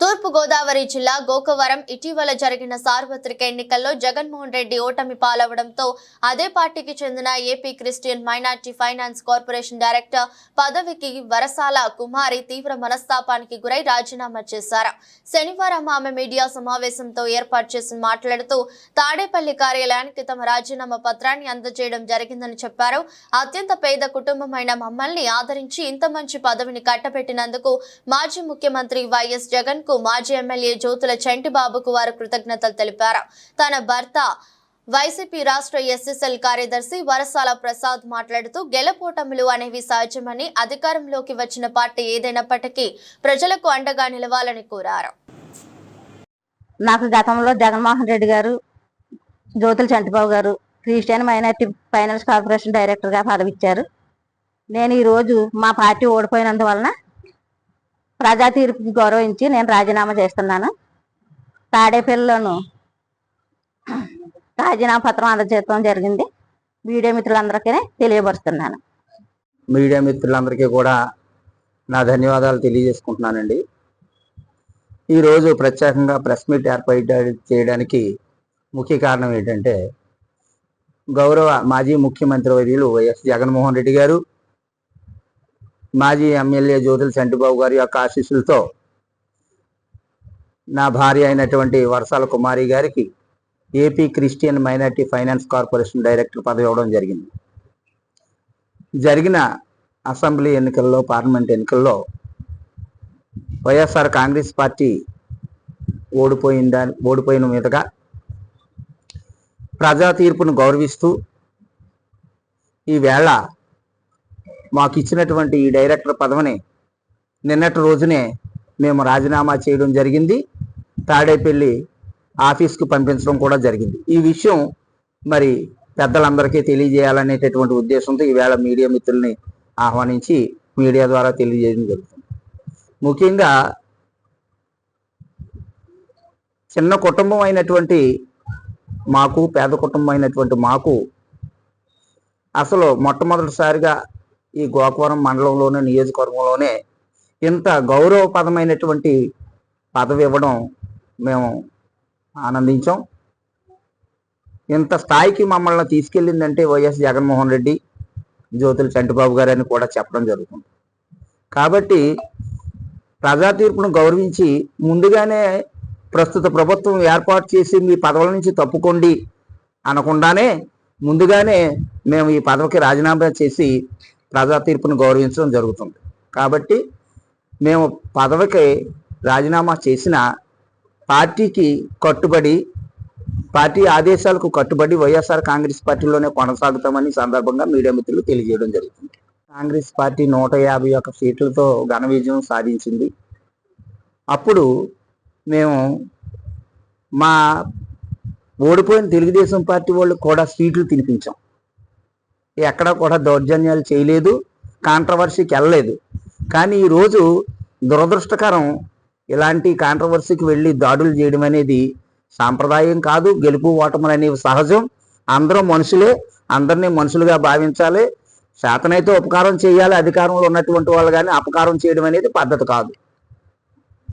తూర్పు గోదావరి జిల్లా గోకవరం ఇటీవల జరిగిన సార్వత్రిక ఎన్నికల్లో జగన్మోహన్ రెడ్డి ఓటమి పాలవడంతో అదే పార్టీకి చెందిన AP Christian minority finance corporation director పదవికి వరసాల కుమారి తీవ్ర మనస్తాపానికి గురై రాజీనామా చేశారు. శనివారం ఆమె మీడియా సమావేశంతో ఏర్పాటు చేసి మాట్లాడుతూ తాడేపల్లి కార్యాలయానికి తమ రాజీనామా పత్రాన్ని అందజేయడం జరిగిందని చెప్పారు. అత్యంత పేద కుటుంబమైన మమ్మల్ని ఆదరించి ఇంత మంచి పదవిని కట్టబెట్టినందుకు మాజీ ముఖ్యమంత్రి వైఎస్ జగన్ కు మాజీ ఎమ్మెల్యే జ్యోతుల చంటిబాబుకు వారు కృతజ్ఞతలు తెలిపారు. తన భర్త వైసీపీ రాష్ట్ర ఎస్ఎస్ఎల్ కార్యదర్శి వరసాల ప్రసాద్ మాట్లాడుతూ గెలపోటములు అనేవి సహజమని అధికారంలోకి వచ్చిన పార్టీ ఏదైనప్పటికీ ప్రజలకు అండగా నిలవాలని కోరారు. నాకు గతంలో జగన్మోహన్ రెడ్డి గారు జ్యోతుల చంటిబాబు గారు క్రిస్టియన్ మైనార్టీ ఫైనాన్స్ కార్పొరేషన్ డైరెక్టర్గా గా ఇచ్చారు నేను ఈరోజు మా పార్టీ ఓడిపోయినందువలన ప్రజా తీర్పుకి గౌరవించి నేను రాజీనామా చేస్తున్నాను. తాడేపల్లిలోను రాజీనామా పత్రం అందజేయడం జరిగింది. మీడియా మిత్రులందరికీ తెలియపరుస్తున్నాను. మీడియా మిత్రులందరికీ కూడా నా ధన్యవాదాలు తెలియజేసుకుంటున్నానండి. ఈరోజు ప్రత్యేకంగా ప్రెస్ మీట్ ఏర్పాటు చేయడానికి ముఖ్య కారణం ఏంటంటే గౌరవ మాజీ ముఖ్యమంత్రి వర్యులు వైఎస్ జగన్మోహన్ రెడ్డి గారు మాజీ ఎమ్మెల్యే జ్యోతుల చంటిబాబు గారి యొక్క ఆశీస్సులతో నా భార్య అయినటువంటి వర్షాల కుమారి గారికి AP Christian minority finance corporation director పదవి ఇవ్వడం జరిగింది. జరిగిన అసెంబ్లీ ఎన్నికల్లో పార్లమెంట్ ఎన్నికల్లో వైఎస్ఆర్ కాంగ్రెస్ పార్టీ ఓడిపోయిందా ఓడిపోయిన మీదుగా ప్రజా తీర్పును గౌరవిస్తూ ఈవేళ మాకు ఇచ్చినటువంటి ఈ డైరెక్టర్ పదవిని నిన్నటి రోజునే మేము రాజీనామా చేయడం జరిగింది. తాడేపల్లి ఆఫీస్కి పంపించడం కూడా జరిగింది. ఈ విషయం మరి పెద్దలందరికీ తెలియజేయాలనేటటువంటి ఉద్దేశంతో ఈవేళ మీడియా మిత్రుల్ని ఆహ్వానించి మీడియా ద్వారా తెలియజేయడం జరుగుతుంది. ముఖ్యంగా చిన్న కుటుంబం అయినటువంటి మాకు పేద కుటుంబం అయినటువంటి మాకు అసలు మొట్టమొదటిసారిగా ఈ గోకవరం మండలంలోనే నియోజకవర్గంలోనే ఇంత గౌరవపదమైనటువంటి పదవి ఇవ్వడం మేము ఆనందించాం. ఇంత స్థాయికి మమ్మల్ని తీసుకెళ్ళిందంటే వైఎస్ జగన్మోహన్ రెడ్డి జ్యోతుల చంటిబాబు గారు అని కూడా చెప్పడం జరుగుతుంది. కాబట్టి ప్రజా తీర్పును గౌరవించి ముందుగానే ప్రస్తుత ప్రభుత్వం ఏర్పాటు చేసి మీ పదవుల నుంచి తప్పుకోండి అనకుండానే ముందుగానే మేము ఈ పదవికి రాజీనామా చేసి ప్రజా తీర్పును గౌరవించడం జరుగుతుంది. కాబట్టి మేము పదవికి రాజీనామా చేసిన పార్టీకి కట్టుబడి పార్టీ ఆదేశాలకు కట్టుబడి వైఎస్ఆర్ కాంగ్రెస్ పార్టీలోనే కొనసాగుతామని సందర్భంగా మీడియా మిత్రులు తెలియజేయడం జరుగుతుంది. కాంగ్రెస్ పార్టీ నూట యాభై ఒక్క సీట్లతో ఘన విజయం సాధించింది. అప్పుడు మేము మా ఓడిపోయిన తెలుగుదేశం పార్టీ వాళ్ళు కూడా సీట్లు తినిపించాం. ఎక్కడ కూడా దౌర్జన్యాలు చేయలేదు కాంట్రవర్సీకి వెళ్ళలేదు. కానీ ఈరోజు దురదృష్టకరం ఇలాంటి కాంట్రవర్సీకి వెళ్ళి దాడులు చేయడం అనేది సాంప్రదాయం కాదు గెలుపు ఓటములు అనేవి సహజం. అందరం మనుషులే అందరినీ మనుషులుగా భావించాలి. శాతనైతే ఉపకారం చేయాలి అధికారంలో ఉన్నటువంటి వాళ్ళు కానీ అపకారం చేయడం అనేది పద్ధతి కాదు.